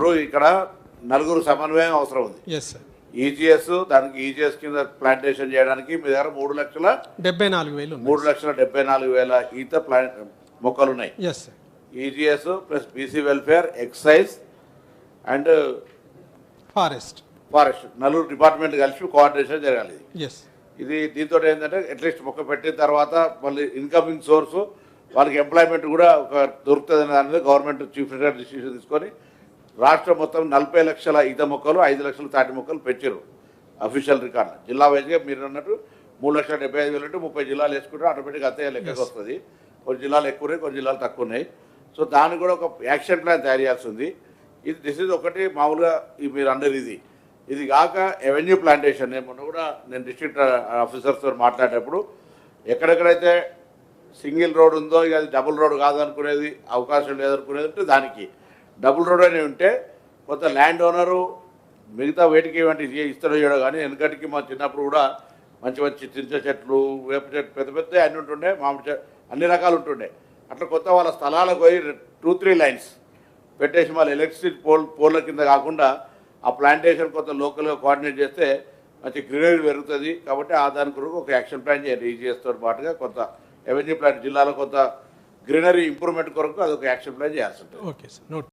ఇప్పుడు ఇక్కడ నలుగురు సమన్వయం అవసరం ఉంది. ఈజీఎస్ దానికి ఈజీఎస్ కింద ప్లాంటేషన్ చేయడానికి మీ దగ్గర మూడు లక్షల డెబ్బై నాలుగు వేలు మూడు లక్షల డెబ్బై నాలుగు వేల ఈత ప్లాంట్ మొక్కలు ఉన్నాయి. EGS plus BC welfare excise and forest forest నలుగురు డిపార్ట్మెంట్ కలిసి కోఆర్డినేషన్ జరగాలి ఇది. దీంతో ఏంటంటే అట్లీస్ట్ మొక్క పెట్టిన తర్వాత మళ్ళీ ఇన్కమింగ్ సోర్స్ వాళ్ళకి ఎంప్లాయ్మెంట్ కూడా ఒక దొరుకుతుంది అనే దాని మీద గవర్నమెంట్ చీఫ్ మినిస్టర్ డిసిషన్ తీసుకొని రాష్ట్రం మొత్తం నలభై లక్షల ఈత మొక్కలు ఐదు లక్షల తాటి మొక్కలు పెంచారు అఫీషియల్ రికార్డు జిల్లా వైజ్గా మీరు అన్నట్టు మూడు లక్షల డెబ్బై ఐదు వేలు అంటే ముప్పై జిల్లాలు వేసుకుంటే ఆటోమేటిక్గా అంతే లెక్కకి వస్తుంది. కొన్ని జిల్లాలు ఎక్కువ ఉన్నాయి కొన్ని జిల్లాలు తక్కువ ఉన్నాయి. సో దానికి కూడా ఒక యాక్షన్ ప్లాన్ తయారు చేయాల్సి ఉంది. ఇది దిస్ ఇస్ ఒకటి మామూలుగా మీరు అందరు ఇది. ఇది కాక ఎవెన్యూ ప్లాంటేషన్. నేను మొన్న కూడా నేను డిస్ట్రిక్ట్ ఆఫీసర్స్తో మాట్లాడేటప్పుడు ఎక్కడెక్కడైతే సింగిల్ రోడ్ ఉందో ఇక అది డబుల్ రోడ్ కాదనుకునేది అవకాశం లేదనుకునేది అంటే దానికి. డబుల్ రోడ్ అని ఉంటే కొంత ల్యాండ్ ఓనరు మిగతా వేటికి వంటి ఇస్తాడో చేయడో కానీ వెనకటికి మా చిన్నప్పుడు కూడా మంచి మంచి చింత చెట్లు వేప చెట్లు పెద్ద పెద్ద అన్ని ఉంటుండే మామిడి చెట్లు అన్ని రకాలు ఉంటుండే. అట్లా కొత్త వాళ్ళ స్థలాలకు పోయి టూ త్రీ లైన్స్ పెట్టేసి మళ్ళీ ఎలక్ట్రిసిటీ పోల్ పోల్ల కింద కాకుండా ఆ ప్లాంటేషన్ కొంత లోకల్గా కోఆర్డినేట్ చేస్తే మంచి గ్రీనరీ పెరుగుతుంది. కాబట్టి ఆ దాని కొరకు ఒక యాక్షన్ ప్లాన్ చేయాలి ఈజీఎస్తో పాటుగా కొంత రెవెన్యూ ప్లాంట్ జిల్లాలో కొంత గ్రీనరీ ఇంప్రూవ్మెంట్ కొరకు అదొక యాక్షన్ ప్లాన్ చేయాల్సి ఉంటుంది. Okay sir.